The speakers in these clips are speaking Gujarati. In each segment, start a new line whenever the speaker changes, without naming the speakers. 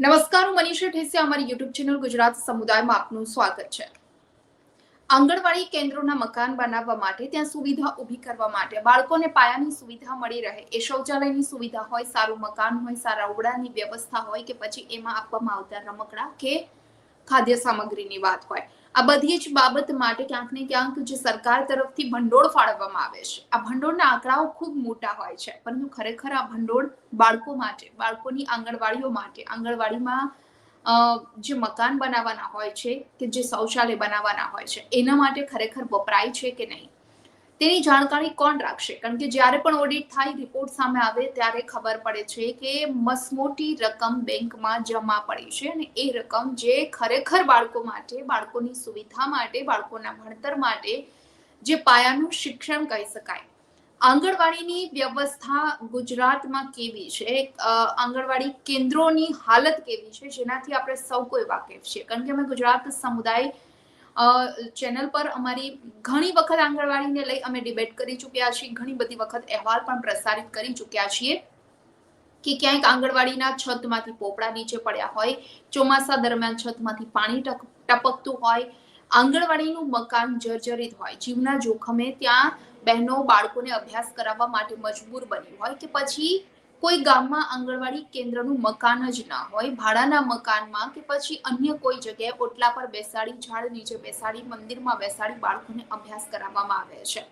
નમસ્કાર, હું મનીષા ઠેસિયા, અમારી યુટ્યુબ ચેનલ ગુજરાત સમુદાયમાં આપનું સ્વાગત છે. આંગણવાડી કેન્દ્રોના મકાન બનાવવા માટે ત્યાં સુવિધા ઊભી કરવા માટે બાળકોને પાયાની સુવિધા મળી રહે. એ શૌચાલયની સુવિધા હોય, સારું મકાન હોય, સારા ઓરડાની વ્યવસ્થા હોય કે પછી એમાં આપવામાં આવતા રમકડા કે ખાદ્ય સામગ્રીની વાત હોય. આ બધી જ બાબત માટે ક્યાંક ને ક્યાંક જે સરકાર તરફથી ભંડોળ ફાળવવામાં આવે છે. આ ભંડોળના આંકડાઓ ખૂબ મોટા હોય છે, પરંતુ ખરેખર આ ભંડોળ બાળકો માટે, બાળકોની આંગણવાડીઓ માટે, આંગણવાડીમાં જે મકાન બનાવવાના હોય છે કે જે શૌચાલય બનાવવાના હોય છે, એના માટે ખરેખર વપરાય છે કે નહીં? તેની જાણકારી કોણ રાખશે? કારણ કે જ્યારે પણ ઓડિટ થાય રિપોર્ટ સામે આવે, ત્યારે ખબર પડે છે કે મસમોટી રકમ બેંકમાં જમા પડી છે અને એ રકમ જે ખરેખર બાળકો માટે, બાળકોની સુવિધા માટે, બાળકોના ભણતર માટે જે પાયાનું શિક્ષણ કહી શકાય. આંગણવાડીની વ્યવસ્થા ગુજરાતમાં કેવી છે? આંગણવાડી કેન્દ્રોની હાલત કેવી છે? જેનાથી આપણે સૌ કોઈ વાકેફ છીએ. કારણ કે અમે ગુજરાત સમુદાય ચેનલ પર અમારી ઘણી વખત આંગણવાડીને લઈ અમે ડિબેટ કરી ચૂક્યા છીએ, ઘણી બધી વખત અહેવાલ પણ પ્રસારિત કરી ચૂક્યા છીએ કે ક્યાંક આંગણવાડીના છતમાંથી પોપડા નીચે પડ્યા હોય, ચોમાસા દરમિયાન છતમાંથી પાણી ટપકતું હોય, આંગણવાડીનું મકાન જર્જરિત હોય, જીવના જોખમે ત્યાં બહેનો બાળકોને અભ્યાસ કરાવવા માટે મજબૂર બની હોય કે પછી કોઈ ગામમાં આંગણવાડી કેન્દ્રનું મકાન જ ના હોય, ભાડાના મકાનમાં કે પછી અન્ય કોઈ જગ્યાએ ઓટલા પર બેસાડી, ઝાડ નીચે બેસાડી, મંદિરમાં બેસાડી બાળકોને અભ્યાસ કરાવવામાં આવે છે.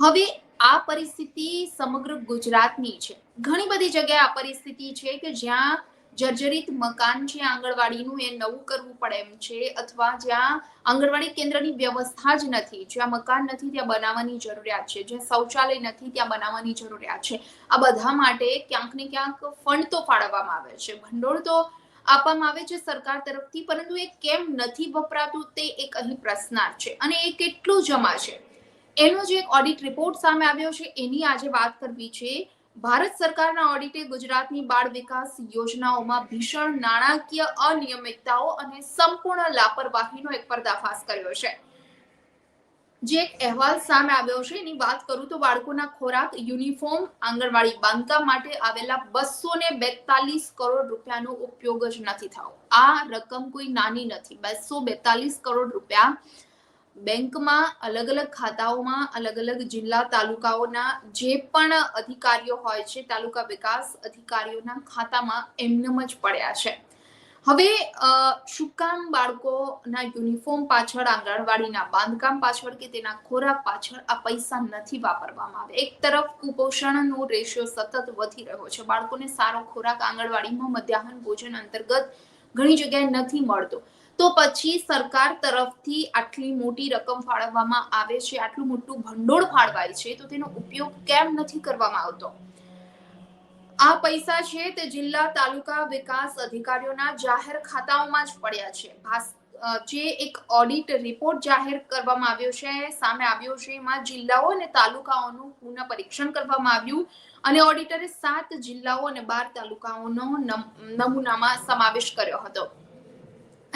હવે આ પરિસ્થિતિ સમગ્ર ગુજરાતની છે. ઘણી બધી જગ્યાએ આ પરિસ્થિતિ છે કે જ્યાં જર્જરિત મકાન છે, આંગણવાડીનું એ નવું કરવું પડે એમ છે, અથવા જ્યાં આંગણવાડી કેન્દ્રની વ્યવસ્થા જ નથી, જ્યાં મકાન નથી, ત્યાં બનાવવાની જરૂરિયાત છે, જ્યાં શૌચાલય નથી, ત્યાં બનાવવાની જરૂરિયાત છે. આ બધા માટે ક્યાંક ને ક્યાંક ફંડ તો ફાળવવામાં આવે છે. ભંડોળ તો આપવામાં આવે છે સરકાર તરફથી, પરંતુ એ કેમ નથી વપરાતું તે એક અહીં પ્રશ્નાર્થ છે. અને એ કેટલું જમા છે? એનો જે એક ઓડિટ રિપોર્ટ સામે આવ્યો છે, એની આજે વાત કરવી છે. ભારત સરકારના ઓડિટે ગુજરાતની બાળ વિકાસ યોજનાઓમાં ભીષણ નાણાકીય અનિયમિતતાઓ અને સંપૂર્ણ લાપરવાહીનો એક પર્દાફાશ કર્યો છે. જે એક અહેવાલ સામે આવ્યો છે, એની વાત કરું તો બાળકોના ખોરાક, યુનિફોર્મ, આંગણવાડી બાંધકામ માટે આવેલા બસો ને બેતાલીસ કરોડ રૂપિયાનો ઉપયોગ જ નથી થયો. આ રકમ કોઈ નાની નથી. બસો બેતાલીસ કરોડ રૂપિયા બેંકમાં અલગ અલગ ખાતાઓમાં, અલગ અલગ જિલ્લા તાલુકાઓના જે પણ અધિકારીઓ હોય છે, તાલુકા વિકાસ અધિકારીઓના ખાતામાં એમનેમ જ પડ્યા છે. હવે શું કામ બાળકોના યુનિફોર્મ પાછળ, આંગણવાડીના બાંધકામ પાછળ કે તેના ખોરાક પાછળ આ પૈસા નથી વાપરવામાં આવે? એક તરફ કુપોષણનો રેશિયો સતત વધી રહ્યો છે. બાળકોને સારો ખોરાક આંગણવાડીમાં મધ્યાહન ભોજન અંતર્ગત ઘણી જગ્યાએ નથી મળતો. તો પછી સરકાર તરફથી આટલી મોટી રકમ ફાળવવામાં આવે છે, આટલું મોટું ભંડોળ ફાળવાય છે, તો તેનો ઉપયોગ કેમ નથી કરવામાં આવતો? આ પૈસા છે તે જિલ્લા તાલુકા વિકાસ અધિકારીઓના જાહેર ખાતાઓમાં જ પડ્યા છે. જે એક ઓડિટ રિપોર્ટ જાહેર કરવામાં આવ્યો છે, સામે આવ્યો છે, એમાં જિલ્લાઓ અને તાલુકાઓનું પુનઃ પરીક્ષણ કરવામાં આવ્યું અને ઓડિટરે સાત જિલ્લાઓ અને બાર તાલુકાઓનો નમ- નમૂનામાં સમાવેશ કર્યો હતો.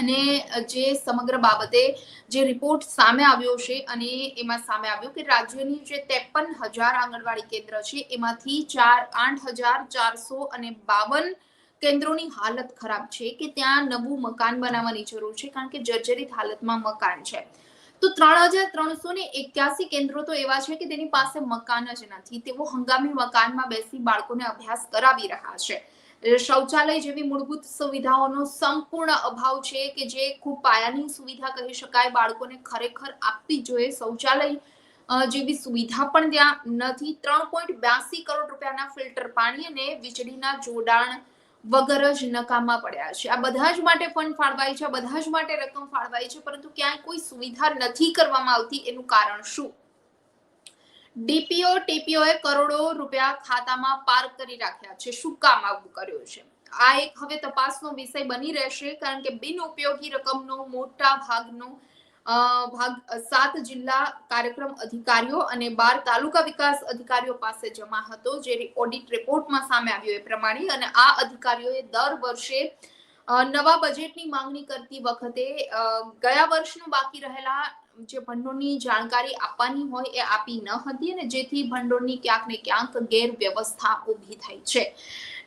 અને જે સમગ્ર બાબતે જે રિપોર્ટ સામે આવ્યો છે અને એમાં સામે આવ્યું કે રાજ્યની જે ત્રેપન હજાર આંગણવાડી કેન્દ્ર છે, એમાંથી ચાર, આઠ હજાર ચારસો અને બાવન કેન્દ્રોની હાલત ખરાબ છે કે ત્યાં નવું મકાન બનાવવાની જરૂર છે કારણ કે જર્જરિત હાલતમાં મકાન છે. તો ત્રણ હજાર ત્રણસો ને એક્યાસી કેન્દ્રો તો એવા છે કે તેની પાસે મકાન જ નથી. તેઓ હંગામી મકાનમાં બેસી બાળકોને અભ્યાસ કરાવી રહ્યા છે. શૌચાલય જેવી મૂળભૂત સુવિધાઓનો સંપૂર્ણ અભાવ છે કે જે ખૂબ પાયાની સુવિધા કહી શકાય. બાળકોને ખરેખર આપવી જોઈએ. શૌચાલય જેવી સુવિધા પણ ત્યાં નથી. ત્રણ પોઈન્ટ બ્યાસી કરોડ રૂપિયાના ફિલ્ટર પાણી અને વીજળીના જોડાણ વગર જ નકામા પડ્યા છે. આ બધા જ માટે ફંડ ફાળવાય છે. બધા જ માટે રકમ ફાળવાય છે. પરંતુ ક્યાંય કોઈ સુવિધા નથી કરવામાં આવતી. એનું કારણ શું? ડીપીઓ ટીપીઓ એ કરોડો રૂપિયા ખાતામાં પાર્ક કરી રાખ્યા છે. શું કામ આવું કર્યું છે? આ એક હવે તપાસનો વિષય બની રહેશે, કારણ કે બિનઉપયોગી રકમનો મોટા ભાગનો ભાગ સાત જિલ્લા કાર્યક્રમ અધિકારીઓ અને બાર તાલુકા વિકાસ અધિકારીઓ પાસે જમા હતો, જે ઓડિટ રિપોર્ટમાં સામે આવ્યો એ પ્રમાણે. અને આ અધિકારીઓએ દર વર્ષે નવા બજેટની માંગણી કરતી વખતે ગયા વર્ષનું બાકી રહેલા જે ભંડોળની જાણકારી આપવાની હોય એ આપી ન હતી અને જેથી ભંડોળની ક્યાંક ને ક્યાંક ગેરવ્યવસ્થા ઊભી થઈ છે.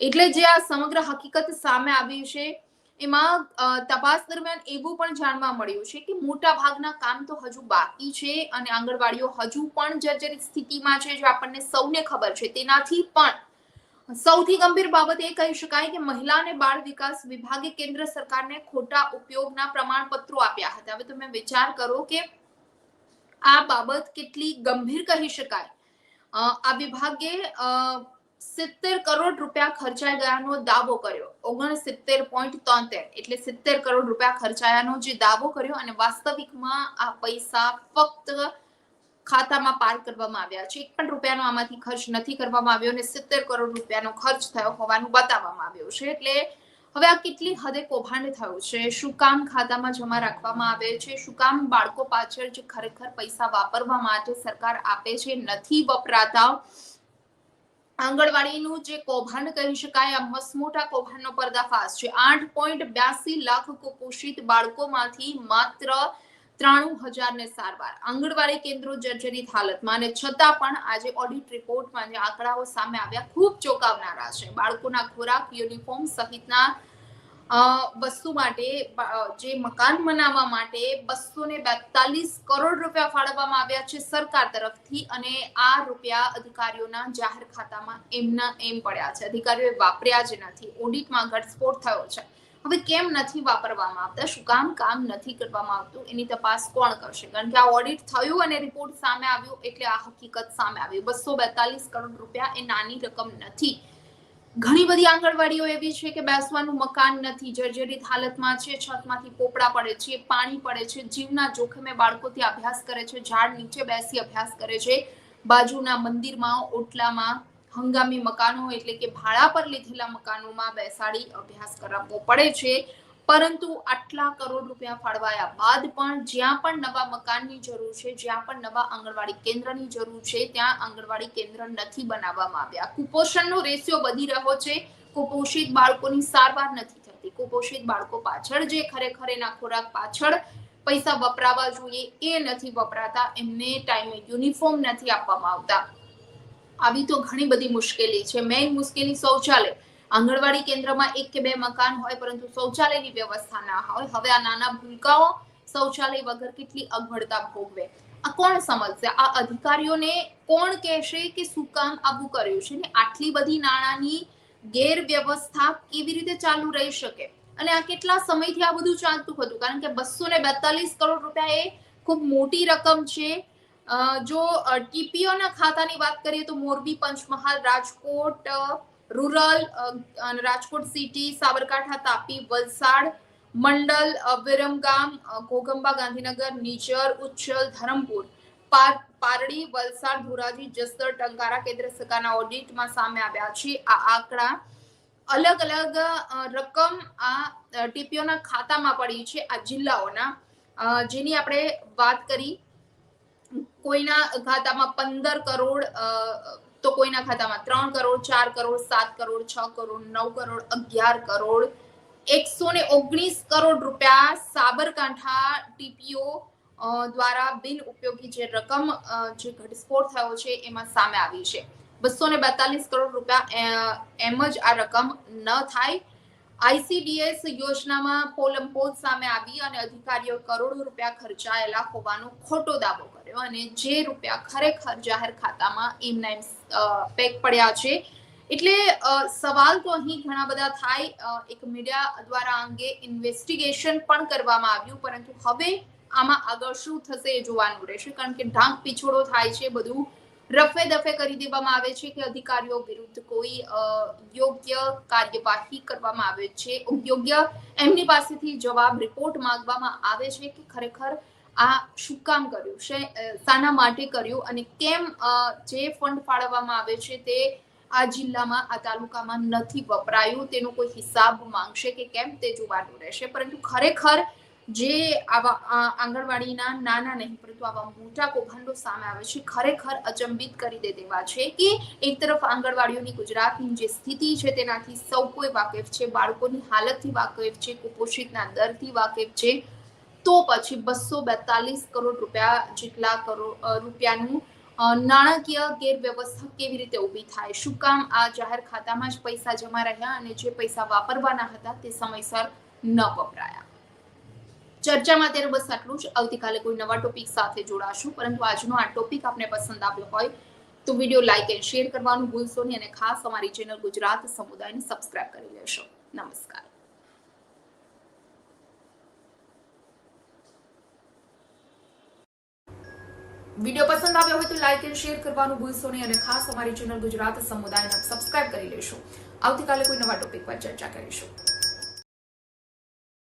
એટલે જે આ સમગ્ર હકીકત સામે આવી છે, એમાં તપાસ દરમિયાન એવું પણ જાણવા મળ્યું છે કે મોટા ભાગના કામ તો હજુ બાકી છે અને આંગણવાડીઓ હજુ પણ જર્જરિત સ્થિતિમાં છે, જે આપણને સૌને ખબર છે. તેનાથી પણ સૌથી ગંભીર બાબત એ કહી શકાય કે મહિલા અને બાળ વિકાસ વિભાગે કેન્દ્ર સરકારને ખોટા ઉપયોગના પ્રમાણપત્રો આપ્યા હતા. હવે તમે વિચાર કરો કે આ બાબત કેટલી ગંભીર કહી શકાય. આ વિભાગે સિત્તેર કરોડ રૂપિયા ખર્ચાઈ ગયાનો દાવો કર્યો. ઓગણસિત્તેર પોઈન્ટ તોતેર એટલે સિત્તેર કરોડ રૂપિયા ખર્ચાયાનો જે દાવો કર્યો અને વાસ્તવિકમાં આ પૈસા ફક્ત ખાતામાં પાર કરવામાં આવ્યા છે. એક પણ રૂપિયાનો આમાંથી ખર્ચ નથી કરવામાં આવ્યો અને સિત્તેર કરોડ રૂપિયાનો ખર્ચ થયો હોવાનું બતાવવામાં આવ્યું છે. એટલે હવે આ કેટલી હદે કૌભાંડ થયું છે? શું કામ ખાતામાં જમા રાખવામાં આવે છે? શું કામ બાળકો પાછળ જે ખરેખર પૈસા વાપરવા માટે સરકાર આપે છે? નથી વપરાતા. આંગણવાડીનું જે કૌભાંડ કહી શકાય, આ મસમોટા કૌભાંડનો પર્દાફાશ છે. આઠ પોઈન્ટ બ્યાસી લાખ કુપોષિત બાળકોમાંથી માત્ર ત્રાણું હજારને સારવાર. આંગણવાડી કેન્દ્રો જર્જરિત હાલતમાં અને છતાં પણ આજે ઓડિટ રિપોર્ટમાં જે આંકડાઓ સામે આવ્યા, ખૂબ ચોંકાવનારા છે. બાળકોના ખોરાક યુનિફોર્મ સહિતના વસ્તુ માટે જે મકાન બનાવવા માટે બસો ને બેતાલીસ કરોડ રૂપિયા ફાળવવામાં આવ્યા છે સરકાર તરફથી અને આ રૂપિયા અધિકારીઓના જાહેર ખાતામાં એમના એમ પડ્યા છે. અધિકારીઓએ વાપર્યા જ નથી. ઓડિટમાં ઘટસ્ફોટ થયો છે. હવે કેમ નથી વાપરવામાં આવતા? શું કામ કામ નથી કરવામાં આવતું? એની તપાસ કોણ કરશે? કારણ કે આ ઓડિટ થયું અને રિપોર્ટ સામે આવ્યો એટલે આ હકીકત સામે આવી. બસો બેતાલીસ કરોડ રૂપિયા એ નાની રકમ નથી. ઘણી બધી આંગણવાડીઓ એવી છે કે બેસવાનું મકાન નથી. જર્જરિત હાલતમાં છે, છતમાંથી પોપડા પડે છે, પાણી પડે છે, જીવના જોખમે બાળકો ત્યાં અભ્યાસ કરે છે, ઝાડ નીચે બેસી અભ્યાસ કરે છે, બાજુના મંદિરમાં, ઓટલામાં હંગામી મકાનો એટલે કે ભાડા પર લીધેલા મકાનોમાં બેસાડી અભ્યાસ કરાવવો પડે છે. પરંતુ આટલા કરોડ રૂપિયા ફાળવાયા બાદ પણ જ્યાં પણ નવા મકાનની જરૂર છે, જ્યાં પણ નવા આંગણવાડી કેન્દ્રની જરૂર છે, ત્યાં આંગણવાડી કેન્દ્ર નથી બનાવવામાં આવ્યા. કુપોષણનો રેશિયો વધી રહ્યો છે. કુપોષિત બાળકોની સારવાર નથી થતી. કુપોષિત બાળકો પાછળ જે ખરેખર એના ખોરાક પાછળ પૈસા વપરાવા જોઈએ એ નથી વપરાતા. એમને ટાઈમે યુનિફોર્મ નથી આપવામાં આવતા. આવી તો ઘણી બધી મુશ્કેલી છે. મેઇન મુશ્કેલી શૌચાલય. આંગણવાડી કેન્દ્રમાં એક કે બે મકાન હોય, પરંતુ શૌચાલયની વ્યવસ્થા ના હોય. હવે આ નાના ભૂલકાઓ શૌચાલય વગર કેટલી અગવડતા ભોગવે? આ કોણ સમજશે? આ અધિકારીઓને કોણ કહેશે કે શું કામ આવું કર્યું છે? ને આટલી બધી નાણાંની ગેરવ્યવસ્થા કેવી રીતે ચાલુ રહી શકે? અને આ કેટલા સમયથી આ બધું ચાલતું હતું? કારણ કે બસો ને બેતાલીસ કરોડ રૂપિયા એ ખૂબ મોટી રકમ છે. જો ટીપીઓના ખાતાની વાત કરીએ તો મોરબી, પંચમહાલ, રાજકોટ રૂરલ રાજકોટ સિટી, સાબરકાંઠા, તાપી, વલસાડ, મંડલ વિરમગામ ઘોગંબા ગાંધીનગર નીચર ઉચ્છલ, ધરમપુર, પાર- પારડી, વલસાડ, ધોરાજી, જસદણ, ટંકારા, કેન્દ્ર સરકારના ઓડિટમાં સામે આવ્યા છે આ આંકડા. અલગ અલગ રકમ આ ટીપીઓના ખાતામાં પડી છે આ જિલ્લાઓના. જેની આપણે વાત કરી કોઈના ખાતામાં પંદર કરોડ તો કોઈના ખાતામાં ત્રણ કરોડ, ચાર કરોડ, સાત કરોડ, છ કરોડ, નવ કરોડ, અગિયાર કરોડ, એકસો ને ઓગણીસ કરોડ રૂપિયા સાબરકાંઠા ટીપીઓ દ્વારા બિન ઉપયોગી જે રકમ જે ઘટસ્ફોટ થયો છે એમાં સામે આવી છે. બસો ને બેતાલીસ કરોડ રૂપિયા એમ જ આ રકમ ન થાય. આઈસીડીએસ યોજનામાં પોલમપોલ સામે આવી અને અધિકારીઓ કરોડો રૂપિયા ખર્ચાયેલા હોવાનો ખોટો દાવો કર્યો અને જે રૂપિયા ખરેખર જાહેર ખાતામાં એમના એમ પેક પડ્યા છે. એટલે સવાલ તો અહીં ઘણા બધા થાય. એક મીડિયા દ્વારા અંગે ઇન્વેસ્ટિગેશન પણ કરવામાં આવ્યું, પરંતુ હવે આમાં આગળ શું થશે એ જોવાનું રહેશે, કારણ કે ઢાંક પીછોડો થાય છે, બધું રફે દફે કરી દેવામાં આવે છે કે અધિકારીઓ વિરુદ્ધ કોઈ યોગ્ય કાર્યવાહી કરવામાં આવે છે. યોગ્ય એમની પાસેથી જવાબ રિપોર્ટ માંગવામાં આવે છે કે ખરેખર આ શું કામ કર્યું? છે શાના માટે કર્યું? અને કેમ જે ફંડ ફાળવવામાં આવે છે તે આ જિલ્લામાં, આ તાલુકામાં નથી વપરાયું? તેનો કોઈ હિસાબ માંગશે કે કેમ તે જોવાનું રહેશે. પરંતુ ખરેખર જે આવા આંગણવાડીના નાના નહીં, પરંતુ આવા મોટા કૌભાંડો સામે આવે છે, ખરેખર અચંબિત કરી દે તેવા છે કે એક તરફ આંગણવાડીઓની ગુજરાતની જે સ્થિતિ છે તેનાથી સૌ કોઈ વાકેફ છે, બાળકોની હાલતથી વાકેફ છે, કુપોષિતના દરથી વાકેફ છે, તો પછી બસો બેતાલીસ કરોડ રૂપિયા જેટલા કરોડ રૂપિયાનું નાણાકીય ગેરવ્યવસ્થા કેવી રીતે ઊભી થાય? શું કામ આ જાહેર ખાતામાં જ પૈસા જમા રહ્યા અને જે પૈસા વાપરવાના હતા તે સમયસર ન વપરાયા? ચર્ચામાં અત્યારે બસ આટલું જ. આવતીકાલે કોઈ નવા ટોપિક સાથે જોડાશું. પરંતુ આજનો આ ટોપિક આપને પસંદ આવ્યો હોય તો વીડિયો લાઇક એન્ડ શેર કરવાનું ભૂલશો નહીં અને ખાસ અમારી ચેનલ ગુજરાત સમુદાયને સબસ્ક્રાઇબ કરી લેશો. નમસ્કાર. વીડિયો પસંદ આવ્યો હોય તો લાઇક એન્ડ શેર કરવાનું ભૂલશો નહીં અને ખાસ અમારી ચેનલ ગુજરાત સમુદાયને સબસ્ક્રાઇબ કરી લેશો. આવતીકાલે કોઈ નવા ટોપિક પર ચર્ચા કરીશું.